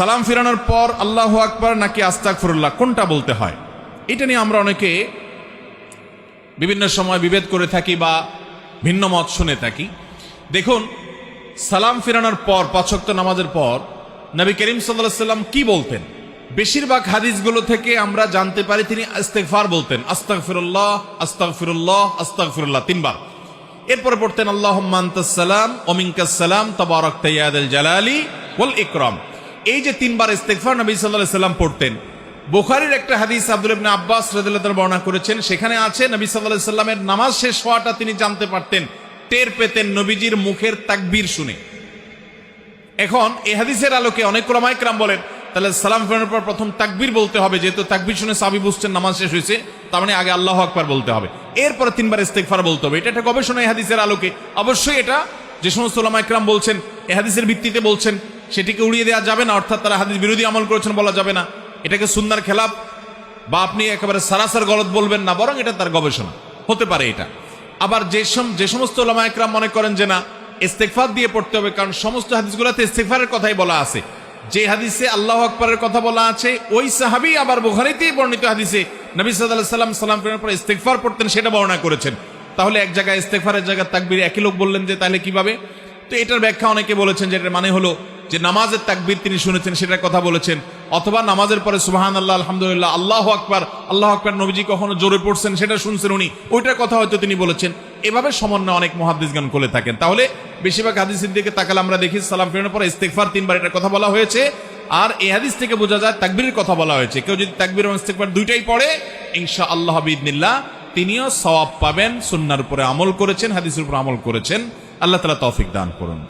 সালাম ফিরানোর পর আল্লাহ আকবার নাকি আস্তাক ফিরুল্লাহ কোনটা বলতে হয়? এটা নিয়ে আমরা অনেকে বিভিন্ন সময় বিভেদ করে থাকি বা ভিন্ন মত শুনে থাকি। দেখুন, সালাম ফিরানোর পর পাঁচক্ত নামাজের পর নবী করিম সাল্লাহ সাল্লাম কি বলতেন? বেশিরভাগ হাদিসগুলো থেকে আমরা জানতে পারি তিনি ইস্তেগফার বলতেন আস্তাক ফিরুল্লাহ আস্তাক ফিরুল্লাহ আস্তাক ফিরুল্লাহ তিনবার। এরপরে পড়তেন আল্লাহ সালাম ওমিনকাসালাম তবারক তৈয়াদ জালালি ওয়াল ইকরাম। এই যে তিনবার ইস্তেগফার নবী সাল্লাহ সাল্লাম পড়তেন, বোখারির একটা হাদিস আব্দুল ইবনে আব্বাস রাদিয়াল্লাহু বর্ণনা করেছেন, সেখানে আছে নবী আলাইহি সাল্লামের নামাজ শেষ হওয়াটা তিনি জানতে পারতেন, টের পেতেন নবীজির মুখের তাকবীর শুনে। এখন এই হাদিসের আলোকে অনেক ক্রমাইকরাম বলেন, তাহলে সালাম ফেরানোর পর প্রথম তাকবীর বলতে হবে, যেহেতু তাকবীর শুনে সাবি বুঝছেন নামাজ শেষ হয়েছে, তার মানে আগে আল্লাহ আকবার বলতে হবে। এরপরে তিনবার ইস্তেকফার বলতে হবে, এটা একটা গবেষণা হাদিসের আলোকে। অবশ্যই এটা যে সমস্ত ওলামাইকরাম বলছেন, এই হাদিসের ভিত্তিতে বলছেন সেটিকে উড়িয়ে দেওয়া যাবে না, অর্থাৎ তারা হাদিস বিরোধী আমল করেছেন বলা যাবে না। এটাকে সুন্দর খেলাপ বা আপনি একেবারে সারাসার গলত বলবেন না, বরং এটা তার গবেষণা। হতে পারে এটা। আবার যে যে সমস্ত ওলামা একরাম মনে করেন যে না ইস্তেকফার দিয়ে পড়তে হবে, কারণ সমস্ত হাদিসগুলোতে ইস্তেকফারের কথাই বলা আছে। যে হাদিসে আল্লাহ আকবরের কথা বলা আছে, ওই সাহাবি আবার বুখারিতেই বর্ণিত হাদিসে নবী সাল্লাহ সাল্লাম সালাম ফেরার পর ইস্তেকফার পড়তেন, সেটা বর্ণনা করেছেন। তাহলে এক জায়গায় ইস্তেকফারের জায়গায় তাকবির একই লোক বললেন যে, তাহলে কীভাবে? তো এটার ব্যাখ্যা অনেকে বলেছেন যে এটার মানে হলো যে নামাজের তাকবির তিনি শুনেছেন, সেটার কথা বলেছেন। অথবা নামাজের পরে সুবাহান আল্লাহ আলহামদুলিল্লাহ, আল্লাহ আকবার আল্লাহ আকবার নবীজি কখনো জোরে পড়ছেন, সেটা শুনছেন উনি। ওইটার কথা হয়তো তিনি বলেছেন। এভাবে সমন্বয় অনেক মহাদিসগান করে থাকেন। তাহলে বেশিরভাগ হাদিসের দিকে তাকালে আমরা দেখি, সালাম ফেরানোর পরে ইস্তেকফার তিনবার এটার কথা বলা হয়েছে। আর এই হাদিস থেকে বোঝা যায়, তাকবীরের কথা বলা হয়েছে। কেউ যদি তাকবির এবং ইস্তেকফার দুইটাই পড়ে ইনশা আল্লাহ বিদিনিল্লাহ তিনিও সওয়াব পাবেন, সুন্নার উপরে আমল করেছেন, হাদিসের উপর আমল করেছেন। আল্লাহ তালা তৌফিক দান করুন।